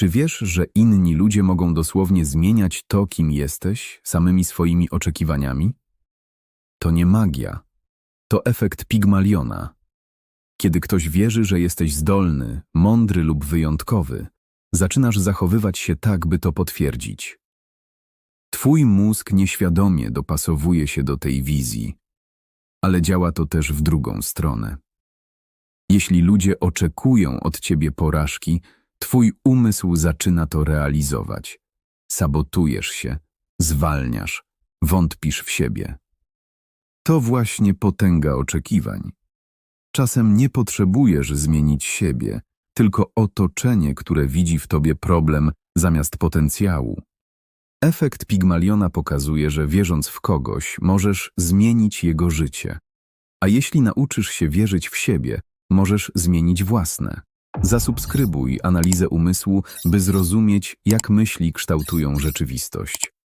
Czy wiesz, że inni ludzie mogą dosłownie zmieniać to, kim jesteś, samymi swoimi oczekiwaniami? To nie magia. To efekt Pigmaliona. Kiedy ktoś wierzy, że jesteś zdolny, mądry lub wyjątkowy, zaczynasz zachowywać się tak, by to potwierdzić. Twój mózg nieświadomie dopasowuje się do tej wizji, ale działa to też w drugą stronę. Jeśli ludzie oczekują od ciebie porażki, twój umysł zaczyna to realizować. Sabotujesz się, zwalniasz, wątpisz w siebie. To właśnie potęga oczekiwań. Czasem nie potrzebujesz zmienić siebie, tylko otoczenie, które widzi w tobie problem zamiast potencjału. Efekt Pigmaliona pokazuje, że wierząc w kogoś, możesz zmienić jego życie. A jeśli nauczysz się wierzyć w siebie, możesz zmienić własne. Zasubskrybuj analizę umysłu, by zrozumieć, jak myśli kształtują rzeczywistość.